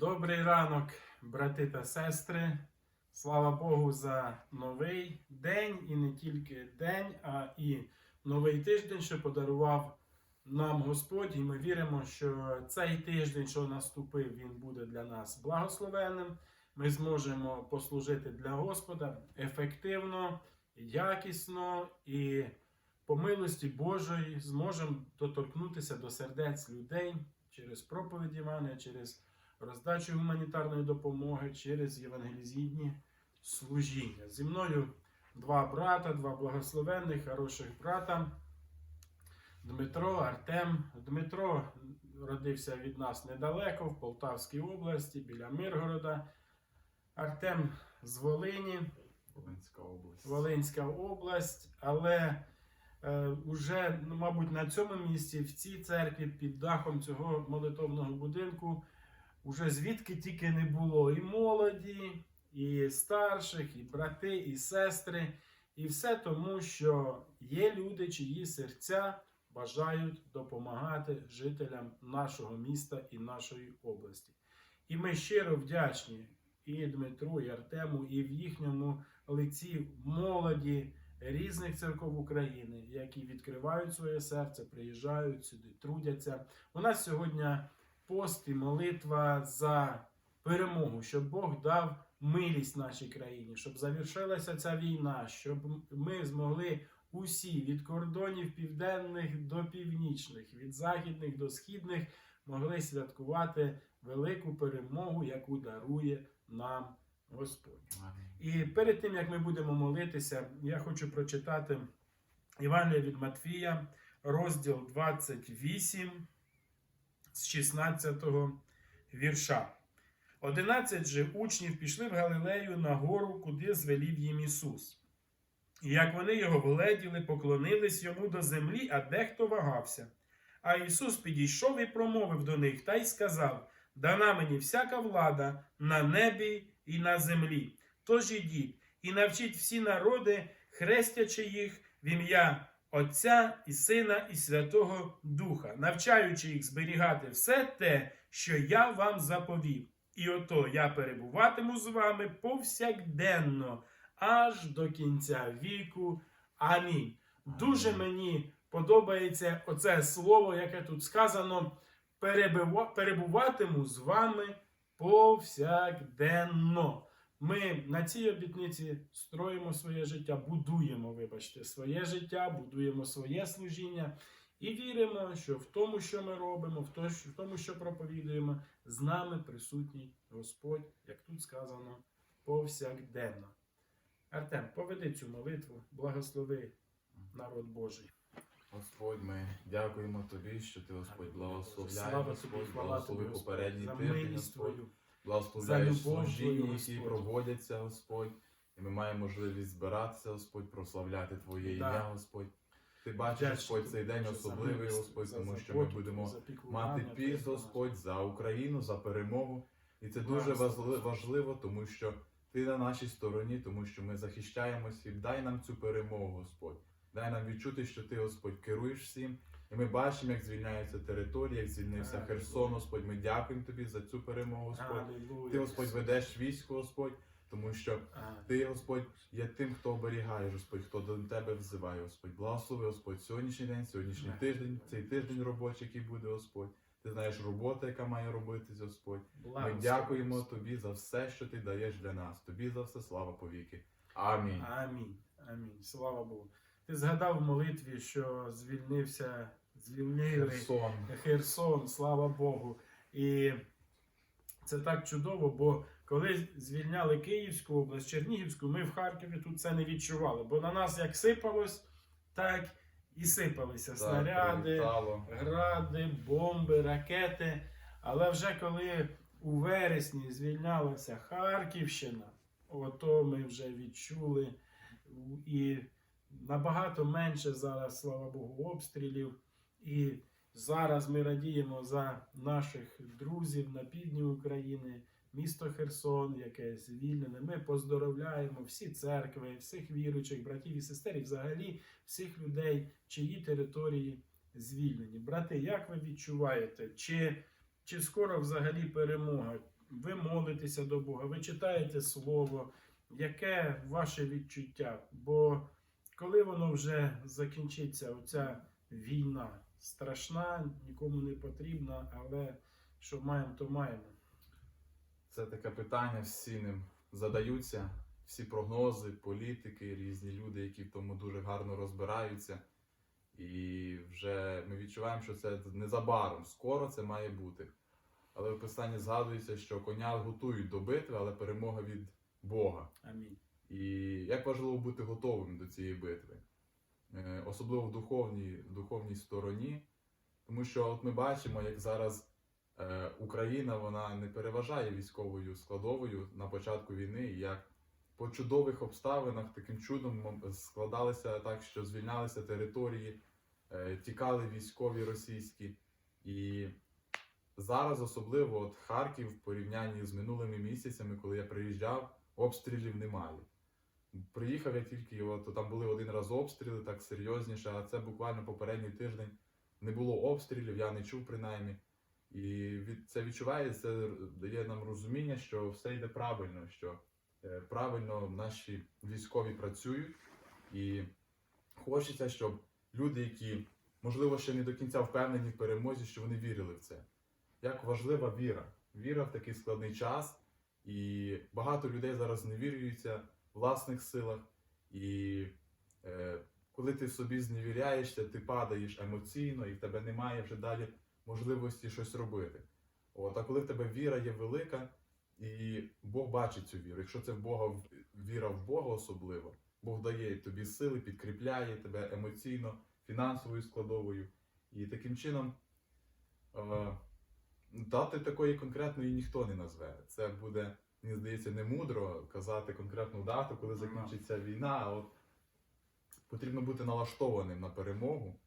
Добрий ранок, брати та сестри. Слава Богу за новий день і не тільки день, а і новий тиждень, що подарував нам Господь. І ми віримо, що цей тиждень, що наступив, він буде для нас благословенним. Ми зможемо послужити для Господа ефективно, якісно і по милості Божої зможемо доторкнутися до сердець людей через проповідь Івана, через роздачу гуманітарної допомоги, через євангелізійні служіння. Зі мною два брата, два благословенних, хороших брата. Дмитро, Артем. Дмитро родився від нас недалеко, в Полтавській області, біля Миргорода. Артем з Волині. Волинська область. Волинська область, але е, уже, ну, мабуть, на цьому місці, в цій церкві, під дахом цього молитовного будинку, уже звідки тільки не було і молоді, і старших, і брати, і сестри. І все тому, що є люди, чиї серця бажають допомагати жителям нашого міста і нашої області. І ми щиро вдячні і Дмитру, і Артему, і в їхньому лиці молоді різних церков України, які відкривають своє серце, приїжджають сюди, трудяться. У нас сьогодні пост і молитва за перемогу, щоб Бог дав милість нашій країні, щоб завершилася ця війна, щоб ми змогли усі від кордонів південних до північних, від західних до східних, могли святкувати велику перемогу, яку дарує нам Господь. І перед тим як ми будемо молитися, я хочу прочитати Євангелія від Матфія, розділ 28 з 16 вірша. Одинадцять же учнів пішли в Галилею на гору, куди звелів їм Ісус. І як вони його вгледіли, поклонились йому до землі, а дехто вагався. А Ісус підійшов і промовив до них та й сказав: Дана мені всяка влада на небі і на землі. Тож ідіть і навчіть всі народи, хрестячи їх в ім'я Отця і Сина і Святого Духа, навчаючи їх зберігати все те, що я вам заповів. І ото я перебуватиму з вами повсякденно, аж до кінця віку. Амінь. Дуже мені подобається оце слово, яке тут сказано: перебуватиму з вами повсякденно. Ми на цій обітниці строїмо своє життя, будуємо, вибачте, своє життя, будуємо своє служіння і віримо, що в тому, що ми робимо, в тому, що проповідуємо, з нами присутній Господь, як тут сказано, повсякденно. Артем, поведи цю молитву, благослови народ Божий. Господь, ми дякуємо тобі, що ти, Господь, благословляє, Слава Господь, благослови попередній тиждень, Господь. Благословляєш служіння, які проводяться, Господь. І ми маємо можливість збиратися, Господь, прославляти Твоє Да. ім'я, Господь. Ти бачиш, Господь, цей день особливий, Господь, тому що ми будемо мати піст. Господь, за Україну, за перемогу. І це дуже важливо, тому що ти на нашій стороні, тому що ми захищаємося. Дай нам цю перемогу, Господь. Дай нам відчути, що ти, Господь, керуєш всім. І ми бачимо, як звільняються території, як звільнився. Херсон, Господь. Ми дякуємо тобі за цю перемогу, Господь. Ти, Господь, ведеш військо, Господь, тому що ти, Господь, є тим, хто оберігає, Господь, хто до тебе взиває, Господь. Благослови, Господь, сьогоднішній день, сьогоднішній тиждень, цей тиждень робочий, який буде, Господь. Ти знаєш роботу, яка має робитись, Господь. Ми дякуємо тобі за все, що ти даєш для нас. Тобі за все слава повіки. Амінь. Амінь. Амінь. Слава Богу. Ти згадав в молитві, що звільнився, звільнили Херсон. Херсон, слава Богу. І це так чудово, бо коли звільняли Київську область, Чернігівську, ми в Харкові тут це не відчували. Бо на нас як сипалось, так і сипалися снаряди, прилітало. гради, бомби, ракети. Але вже коли у вересні звільнялася Харківщина, ото ми вже відчули і набагато менше зараз, слава Богу, обстрілів. І зараз ми радіємо за наших друзів на півдні України, місто Херсон, яке звільнене. Ми поздоровляємо всі церкви, всіх віруючих, братів і сестер, і взагалі всіх людей, чиї території звільнені. Брати, як ви відчуваєте? Чи, чи скоро взагалі перемога? ви молитеся до Бога, ви читаєте Слово, яке ваше відчуття? Бо коли воно вже закінчиться, оця війна страшна, нікому не потрібна, але що маємо, то маємо. Це таке питання, всі ним задаються, всі прогнози, політики, різні люди, які в тому дуже гарно розбираються. І вже ми відчуваємо, що це незабаром, скоро це має бути. Але в писанні згадується, що коня готують до битви, але перемога від Бога. Амінь. І як важливо бути готовим до цієї битви, особливо в духовній, духовній стороні, тому що от ми бачимо, як зараз е, Україна вона не переважає військовою складовою на початку війни, і як по чудових обставинах таким чудом м, складалося так, що звільнялися території, е, тікали військові російські. І зараз особливо от Харків в порівнянні з минулими місяцями, коли я приїжджав, обстрілів немає. Приїхав я тільки, от там були один раз обстріли, так серйозніше, а це буквально попередній тиждень не було обстрілів, я не чув принаймні. І від, це відчувається, дає нам розуміння, що все йде правильно, що е, правильно наші військові працюють. І хочеться, щоб люди, які, можливо, ще не до кінця впевнені в перемозі, що вони вірили в це. Як важлива віра. Віра в такий складний час. І багато людей зараз зневірюються в власних силах. І е, коли ти собі зневіряєшся, ти падаєш емоційно, і в тебе немає вже далі можливості щось робити. От, а коли в тебе віра є велика, і Бог бачить цю віру. Якщо це в Бога віра в Бога особливо, Бог дає тобі сили, підкріпляє тебе емоційно, фінансовою складовою. І таким чином е, дати такої конкретної ніхто не назве. Це буде, мені здається, не мудро казати конкретну дату, коли Ага. закінчиться війна. От потрібно бути налаштованим на перемогу.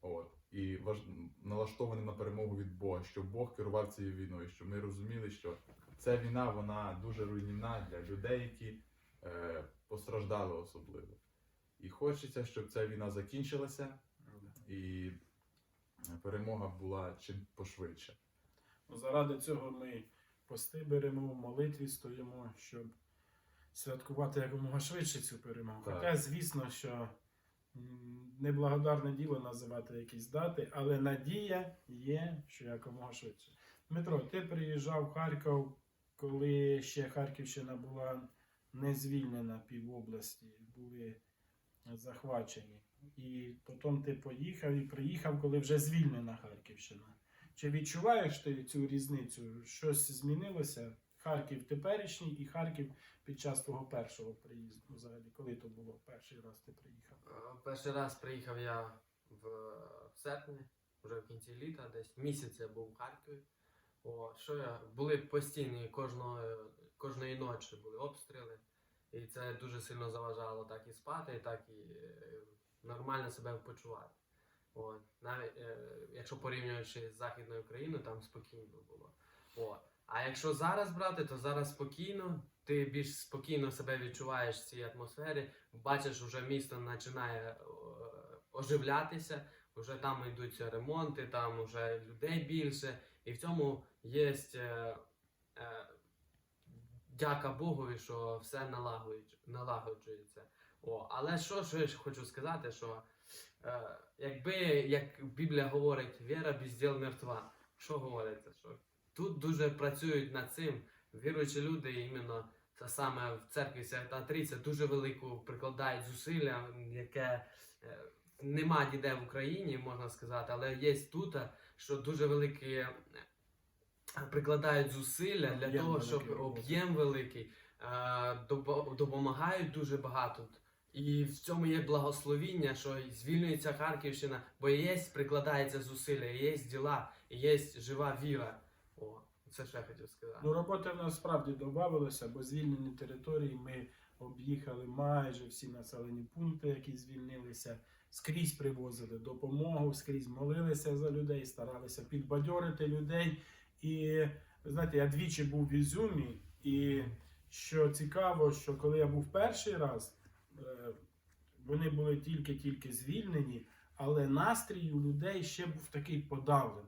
От, і важ... налаштованим на перемогу від Бога, щоб Бог керував цією війною, щоб ми розуміли, що ця війна вона дуже руйнівна для людей, які е, постраждали особливо. І хочеться, щоб ця війна закінчилася і перемога була чим пошвидше. Ну, Заради цього ми пости беремо, в молитві стоїмо, щоб святкувати якомога швидше цю перемогу. Так. Хоча, звісно, що неблагодарне діло називати якісь дати, але надія є, що якомога швидше. Дмитро, ти приїжджав в Харків, коли ще Харківщина була не звільнена півобласті, були захвачені. І потім ти поїхав і приїхав, коли вже звільнена Харківщина. Чи відчуваєш ти цю різницю? Щось змінилося? Харків теперішній і Харків під час твого першого приїзду. Взагалі, коли то було перший раз ти приїхав? Е, Перший раз приїхав я в, в серпні, вже в кінці літа, десь місяць я був у Харкові. О, що я були постійні кожної, кожної ночі були обстріли, і це дуже сильно заважало так і спати, так і е, нормально себе почувати. От. Навіть е, якщо порівнюючи з Західною Україною, там спокійно було. От. А якщо зараз брати, то зараз спокійно, ти більш спокійно себе відчуваєш в цій атмосфері, бачиш, вже місто починає е, оживлятися, вже там йдуть ремонти, там вже людей більше, і в цьому є е, е, дяка Богові, що все налагодж- налагоджується. О, але що, що я ще хочу сказати, що е, якби, як Біблія говорить, віра без діл мертва. Що говориться? Що тут дуже працюють над цим. Віруючі люди, іменно це саме в церкві Свята Трійця, дуже велику прикладають зусилля, яке е, нема ніде в Україні, можна сказати, але є тут, що дуже великі е, прикладають зусилля для Об'єм того, щоб об'єм великий, е, допомагають дуже багато. І в цьому є благословіння, що звільнюється Харківщина, бо є, прикладається зусилля, є діла, є жива віра. О, це я хотів сказати. Ну, роботи в нас бо звільнені території ми об'їхали майже всі населені пункти, які звільнилися. Скрізь привозили допомогу, скрізь молилися за людей, старалися підбадьорити людей. І знаєте, я двічі був в Ізюмі, і що цікаво, що коли я був перший раз, вони були тільки-тільки звільнені, але настрій у людей ще був такий подавлений.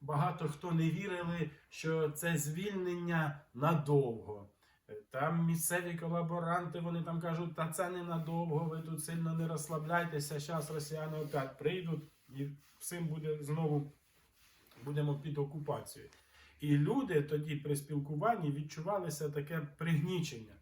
багато хто не вірили, що це звільнення надовго. Е, Там місцеві колаборанти, вони там кажуть, та це не надовго, ви тут сильно не розслабляйтеся, зараз росіяни опять прийдуть і всім буде знову будемо під окупацією. І люди тоді при спілкуванні відчувалися таке пригнічення,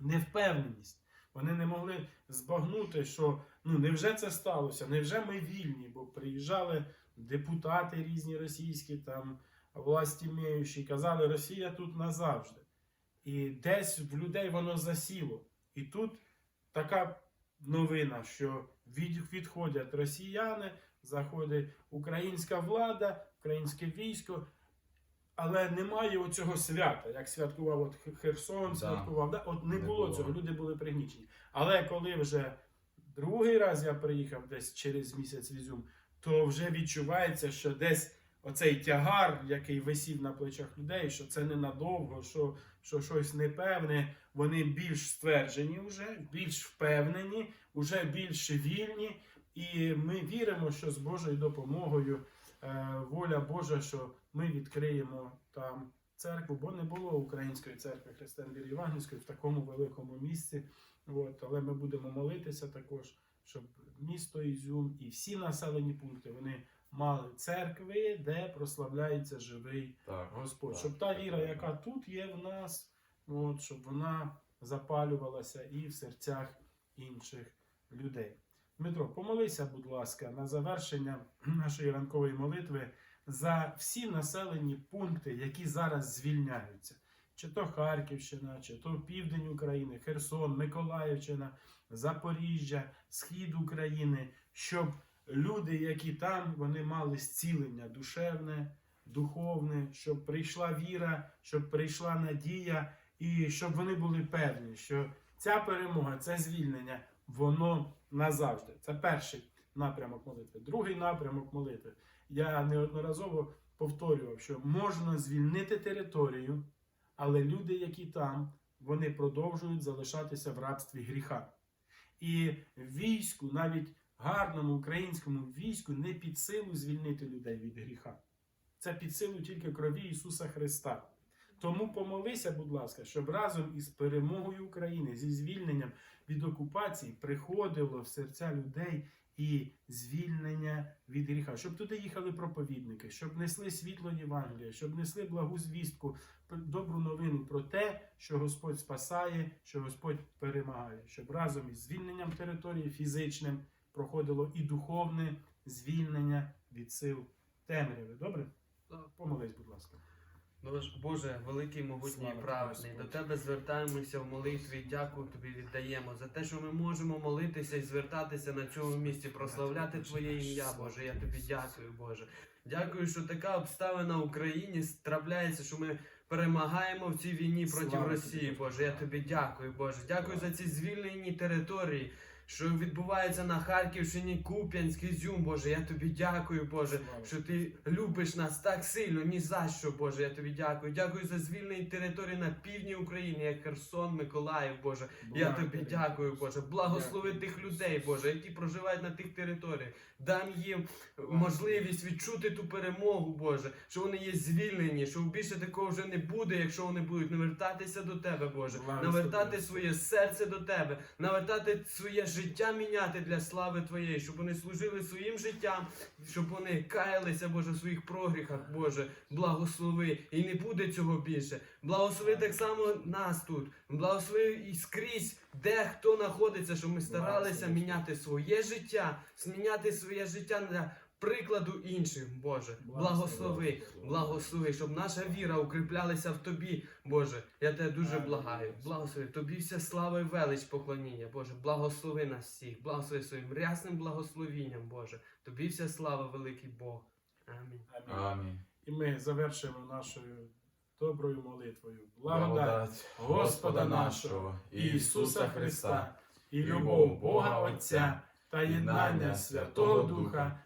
невпевненість. Вони не могли збагнути, що ну невже це сталося, невже ми вільні, бо приїжджали депутати різні російські, там власті маючі, казали, Росія тут назавжди. І десь в людей воно засіло. І тут така новина, що від, відходять росіяни, заходить українська влада, українське військо, але немає оцього свята, як святкував от Херсон, Да. святкував. Да? От не, Не було, було. цього, люди були пригнічені. Але коли вже другий раз я приїхав десь через місяць в Ізюм, то вже відчувається, що десь оцей тягар, який висів на плечах людей, що це ненадовго, що, що щось непевне, вони більш стверджені вже, більш впевнені, вже більш вільні. І ми віримо, що з Божою допомогою е, воля Божа, що ми відкриємо там церкву, бо не було української церкви Християн Віри Євангельської в такому великому місці. От, але ми будемо молитися також, щоб місто Ізюм і всі населені пункти вони мали церкви, де прославляється живий Так, Господь. так, щоб та так, віра, так. яка тут є в нас, от, щоб вона запалювалася і в серцях інших людей. Дмитро, помолися, будь ласка, на завершення нашої ранкової молитви за всі населені пункти, які зараз звільняються. Чи то Харківщина, чи то Південь України, Херсон, Миколаївщина, Запоріжжя, Схід України, щоб люди, які там, вони мали зцілення душевне, духовне, щоб прийшла віра, щоб прийшла надія, і щоб вони були певні, що ця перемога, це звільнення, воно назавжди. Це перший напрямок молитви. Другий напрямок молитви. Я неодноразово повторював, що можна звільнити територію, але люди, які там, вони продовжують залишатися в рабстві гріха. І війську, навіть гарному українському війську, не під силу звільнити людей від гріха. Це під силу тільки крові Ісуса Христа. Тому помолися, будь ласка, щоб разом із перемогою України, зі звільненням від окупації приходило в серця людей і звільнення від гріха, щоб туди їхали проповідники, щоб несли світло Євангелія, щоб несли благу звістку, добру новину про те, що Господь спасає, що Господь перемагає, щоб разом із звільненням території фізичним проходило і духовне звільнення від сил темряви. Добре? Помолись, будь ласка. Боже, Боже, великий, могутній і праведний, до Тебе звертаємося в молитві, дякую Тобі віддаємо за те, що ми можемо молитися і звертатися на цьому місці, прославляти Твоє ім'я, Боже. Я тобі дякую, Боже. Дякую, що така обставина в Україні трапляється, що ми перемагаємо в цій війні проти Росії. Боже. Я тобі дякую, Боже. Дякую за ці звільнені території. Що відбувається на Харківщині, Куп'янськ, Ізюм, Боже, я тобі дякую, Боже, що ти любиш нас так сильно, ні за що, Боже, я тобі дякую. Дякую за звільнені території на півдні України, як Херсон, Миколаїв, Боже. Я тобі дякую, Боже. Благослови тих людей, Боже, які проживають на тих територіях. Дай їм можливість відчути ту перемогу, Боже, що вони є звільнені, що більше такого вже не буде, якщо вони будуть навертатися до Тебе, Боже, навертати своє серце до Тебе, навертати своє життя міняти для слави Твоєї, щоб вони служили своїм життям, щоб вони каялися, Боже, в своїх прогріхах, Боже, благослови. І не буде цього більше. Благослови так само нас тут. Благослови і скрізь, де хто знаходиться, щоб ми старалися міняти своє життя, зміняти своє життя для прикладу інших, Боже. Благослови, благослови, щоб наша віра укріплялася в Тобі, Боже. Я тебе дуже благаю. Благослови. Тобі вся слава і велич поклоніння, Боже. Благослови нас всіх, благослови своїм рясним благословінням, Боже. Тобі вся слава, великий Бог. Амінь. Амінь. І ми завершимо нашою доброю молитвою. Благодать Господа нашого Ісуса Христа і любов Бога Отця та єднання Святого Духа